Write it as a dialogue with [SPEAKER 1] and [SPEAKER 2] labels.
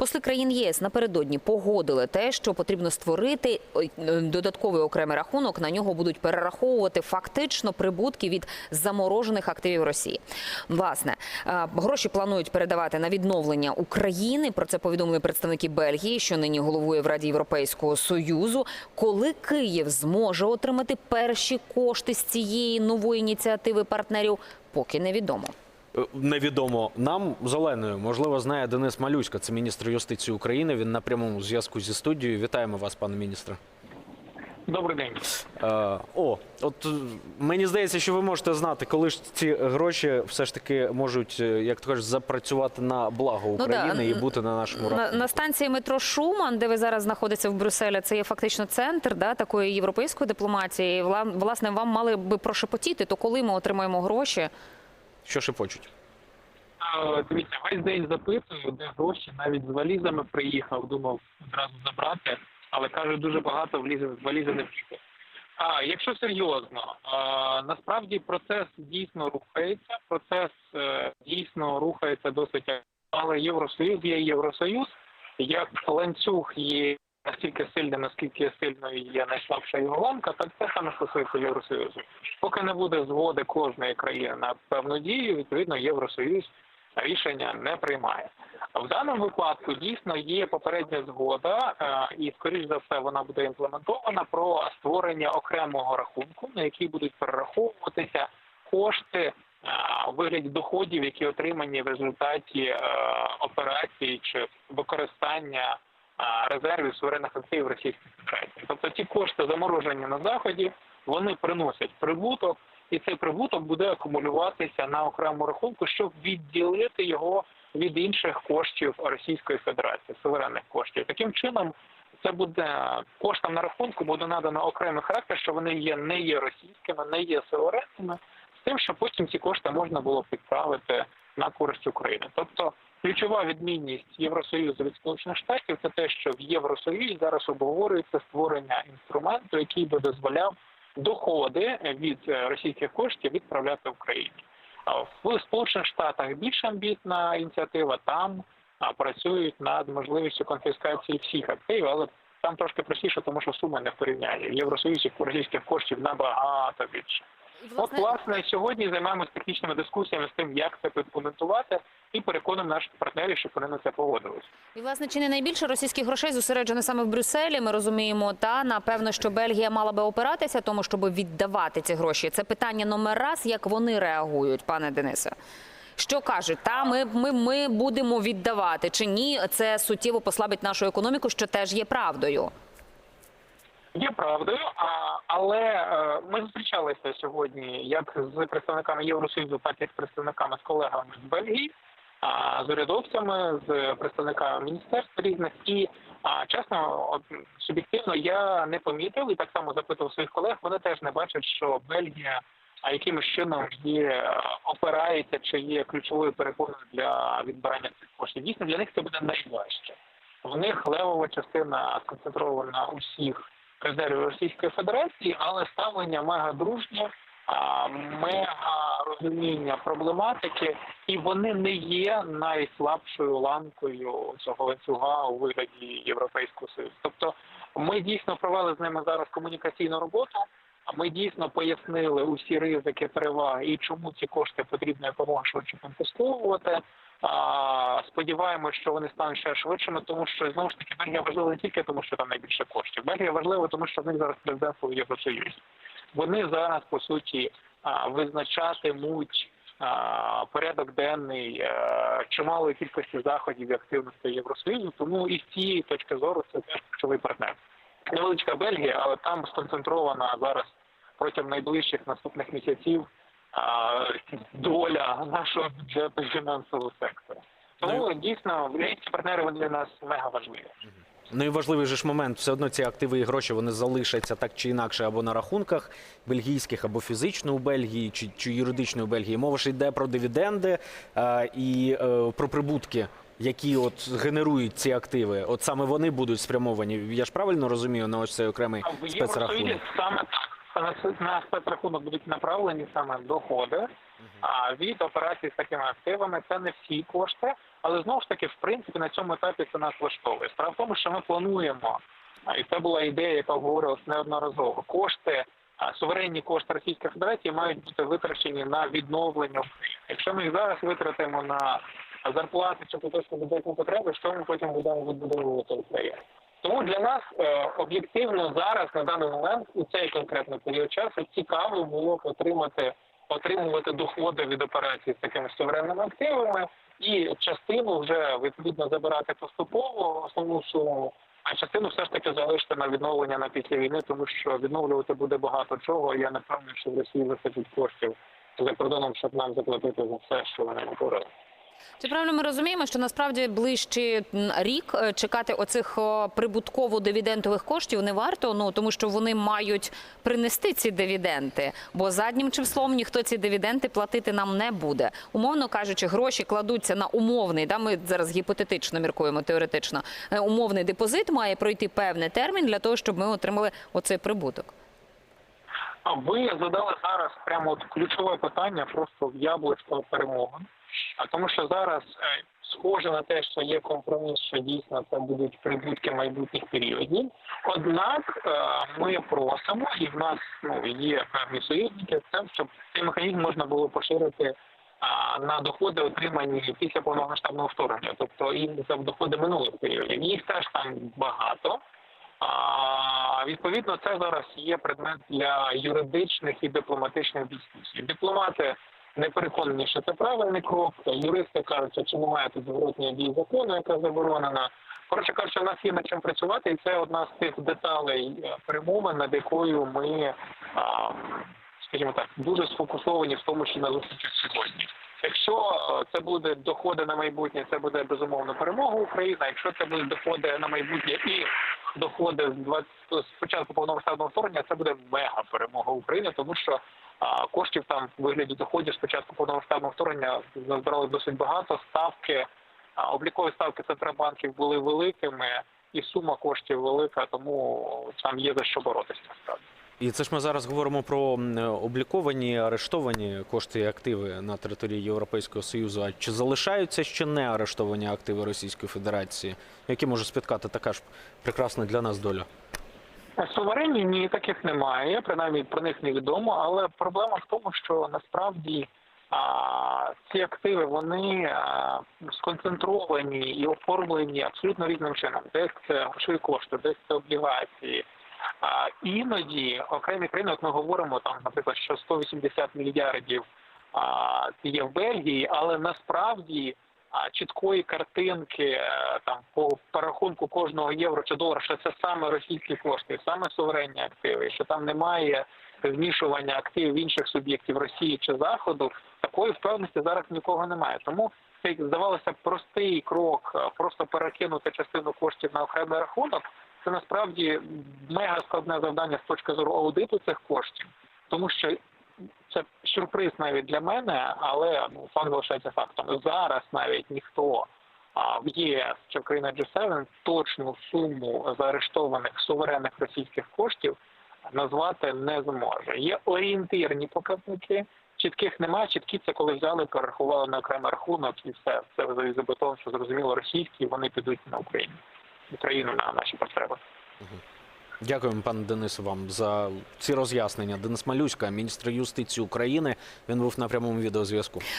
[SPEAKER 1] Посли країн ЄС напередодні погодили те, що потрібно створити е, додатковий окремий рахунок. На нього будуть перераховувати фактично прибутки від заморожених активів Росії. Власне, е, гроші планують передавати на відновлення України. Про це повідомили представники Бельгії, що нині головує в Раді Європейського союзу. Коли Київ зможе отримати перші кошти з цієї нової ініціативи партнерів, поки невідомо.
[SPEAKER 2] Е, Невідомо нам зеленою. Можливо, знає Денис Малюська, це міністр юстиції України. Він на прямому зв'язку зі студією. Вітаємо вас, пане міністре.
[SPEAKER 3] Добрий день.
[SPEAKER 2] Е, о, от е, мені здається, що ви можете знати, коли ж ці гроші все ж таки можуть, як то кажуть, запрацювати на благо
[SPEAKER 1] Ну да,
[SPEAKER 2] України і бути на нашому
[SPEAKER 1] На,
[SPEAKER 2] рахунку.
[SPEAKER 1] на станції метро Шуман, де ви зараз знаходитеся в Брюсселі, це є фактично центр да, такої європейської дипломатії. Вла- власне, вам мали би прошепотіти, то коли ми отримаємо гроші.
[SPEAKER 2] Що шепочуть?
[SPEAKER 3] Дивіться, весь день запитую, де гроші, навіть з валізами приїхав, думав одразу забрати, але каже, дуже багато влізе валізи не влізе. А якщо серйозно, а, насправді процес дійсно рухається, процес е, дійсно рухається досить, але Євросоюз є Євросоюз, як ланцюг є настільки сильним, наскільки сильною є найслабша його ланка, так це саме стосується Євросоюзу. Поки не буде згоди кожної країни на певну дію, відповідно Євросоюз рішення не приймає. В даному випадку дійсно є попередня згода, е, і скоріш за все вона буде імплементована про створення окремого рахунку, на який будуть перераховуватися кошти е, у вигляді доходів, які отримані в результаті е, операції чи використання резервів суверенних активів Російської Федерації. Тобто ті кошти заморожені на заході, вони приносять прибуток, і цей прибуток буде акумулюватися на окремому рахунку, щоб відділити його від інших коштів Російської Федерації, суверенних коштів. Таким чином, це буде коштам на рахунку буде надано окремий характер, що вони є не є російськими, не є суверенними, з тим, що потім ці кошти можна було підправити на користь України. Тобто ключова відмінність Євросоюзу від Сполучених Штатів це те, що в Євросоюзі зараз обговорюється створення інструменту, який би дозволяв доходи від е, російських коштів відправляти Україні. В Сполучених Штатах більш амбітна ініціатива. Там працюють над можливістю конфіскації всіх активів, але там трошки простіше, тому що суми не в порівнянні. В Євросоюзі російських коштів набагато більше. От, власне, сьогодні займаємося технічними дискусіями з тим, як це підкоментувати, і переконуємо наших партнерів, щоб вони на це погодились.
[SPEAKER 1] І, власне, чи не найбільше російських грошей зосереджено саме в Брюсселі? Ми розуміємо, та напевно, що Бельгія мала би опиратися тому, щоб віддавати ці гроші. Це питання номер раз, як вони реагують, пане Денисе. Що кажуть, та ми, ми, ми будемо віддавати чи ні? Це суттєво послабить нашу економіку, що теж є правдою.
[SPEAKER 3] Є правдою, а, але е, ми зустрічалися сьогодні як з представниками Євросоюзу, так і з представниками з колегами з Бельгії, з урядовцями, з представниками міністерств різних. І чесно, суб'єктивно я не помітив і так само запитував своїх колег. Вони теж не бачать, що Бельгія якимось чином є е, опирається чи є ключовою перепоною для відбирання цих коштів. Дійсно, для них це буде найважче. В них левова частина сконцентрована усіх резервів Російської Федерації, але ставлення мега дружнє, мега розуміння проблематики, і вони не є найслабшою ланкою цього ланцюга у вигляді Європейського Союзу. Тобто ми дійсно провели з ними зараз комунікаційну роботу. Ми дійсно пояснили усі ризики, переваги і чому ці кошти потрібно якомога швидше конфісковувати. Сподіваємось, що вони стануть ще швидшими, тому що знову ж таки Бельгія важлива не тільки тому, що там найбільше коштів. Бельгія важлива, тому що в них зараз президентство в Євросоюзі. Вони зараз по суті визначатимуть порядок денний а, чималої кількості заходів і активності Євросоюзу. Тому і з цієї точки зору це ключовий партнер. Невеличка Бельгія, але там сконцентрована зараз протягом найближчих наступних місяців а, доля нашого бюджету фінансового сектору. Тому дійсно ці партнери вони для нас мега важливі.
[SPEAKER 2] Ну і важливий же ж момент, все одно ці активи і гроші вони залишаться так чи інакше або на рахунках бельгійських, або фізично у Бельгії, чи, чи юридично у Бельгії. Мова ж йде про дивіденди е, і е, про прибутки, які от генерують ці активи. От саме вони будуть спрямовані. Я ж правильно розумію на ось цей окремий
[SPEAKER 3] А в
[SPEAKER 2] спецрахунок.
[SPEAKER 3] Саме на спецрахунок будуть направлені саме доходи. А від операцій з такими активами це не всі кошти, Але знову ж таки, в принципі, на цьому етапі це нас влаштовує. Справа в тому, що ми плануємо, і це була ідея, яка обговорювалася неодноразово. Кошти, суверенні кошти Російської Федерації мають бути витрачені на відновлення Якщо ми їх зараз витратимо на зарплати чи поточні бюджетні потреби, що ми потім будемо відбудовувати Україну? Тому для нас е, об'єктивно зараз на даний момент у цей конкретний період часу цікаво було отримати отримувати доходи від операцій з такими суверенними активами і частину вже відповідно забирати поступово основну суму, а частину все ж таки залишити на відновлення на після війни, тому що відновлювати буде багато чого. Я не певний, що в Росії вистачить коштів за кордоном, щоб нам заплатити за все, що вони говорили.
[SPEAKER 1] Чи правильно ми розуміємо, що насправді ближче рік е, чекати оцих прибутково-дивідендових коштів не варто, ну тому що вони мають принести ці дивіденди, бо заднім числом ніхто ці дивіденди платити нам не буде. Умовно кажучи, гроші кладуться на умовний, да, ми зараз гіпотетично міркуємо, теоретично, е, умовний депозит має пройти певний термін для того, щоб ми отримали оцей прибуток.
[SPEAKER 3] А Ви задали зараз прямо от ключове питання просто в яблучко перемовин. А тому, що зараз е, схоже на те, що є компроміс, що дійсно це будуть прибутки майбутніх періодів. Однак е, ми просимо, і в нас ну є певні союзники, це щоб цей механізм можна було поширити на доходи, отримані після повномасштабного вторгнення, тобто і за доходи минулих періодів. Їх теж там багато. А, відповідно, це зараз є предмет для юридичних і дипломатичних дискусій. Дипломати не переконані, що це правильний крок. Юристи кажуть, що чи немає тут зворотної дії закону, яка заборонена. Коротше кажучи, у нас є над чим працювати, і це одна з тих деталей е, перемовин, над якою ми, скажімо так, дуже сфокусовані в тому, що на зустрічах сьогодні. Якщо е, це буде доходи на майбутнє, це буде безумовно перемога України. Якщо це будуть доходи на майбутнє і доходи з 20, з початку повномасштабного вторгнення, це буде мега перемога України, тому що а, коштів там в вигляді доходів з початку повномасштабного вторгнення назбирали досить багато. Ставки а, облікові ставки центробанків були великими, і сума коштів велика, тому там є за що боротися. Насправді.
[SPEAKER 2] І це ж ми зараз говоримо про обліковані, арештовані кошти і активи на території Європейського Союзу. А чи залишаються ще не арештовані активи Російської Федерації, які може спіткати така ж прекрасна для нас доля?
[SPEAKER 3] Суверенні ні, таких немає, принаймні про них невідомо. Але проблема в тому, що насправді а, ці активи вони а, сконцентровані і оформлені абсолютно різним чином. Десь це грошові кошти, десь це облігації. Іноді окремі країни, от ми говоримо там, наприклад, що 180 мільярдів є в Бельгії, але насправді чіткої картинки е, там по порахунку кожного євро чи долара, що це саме російські кошти, саме суверенні активи, що там немає змішування активів інших суб'єктів Росії чи Заходу, такої впевненості зараз нікого немає. Тому цей здавалося простий крок, е, просто перекинути частину коштів на окремий рахунок. Це насправді мега складне завдання з точки зору аудиту цих коштів, тому що це сюрприз навіть для мене, але ну, факт залишається фактом. Зараз навіть ніхто в ЄС чи в країнах G7 точну суму заарештованих суверенних російських коштів назвати не зможе. Є орієнтирні показники. Чітких немає, чіткі це коли взяли, перерахували на окремий рахунок і все. Це за бетон, що зрозуміло російські, вони підуть на Україну. Україну на наші потреби.
[SPEAKER 2] Дякуємо, пане Денису, вам за ці роз'яснення. Денис Малюська, міністр юстиції України. Він був на прямому відеозв'язку.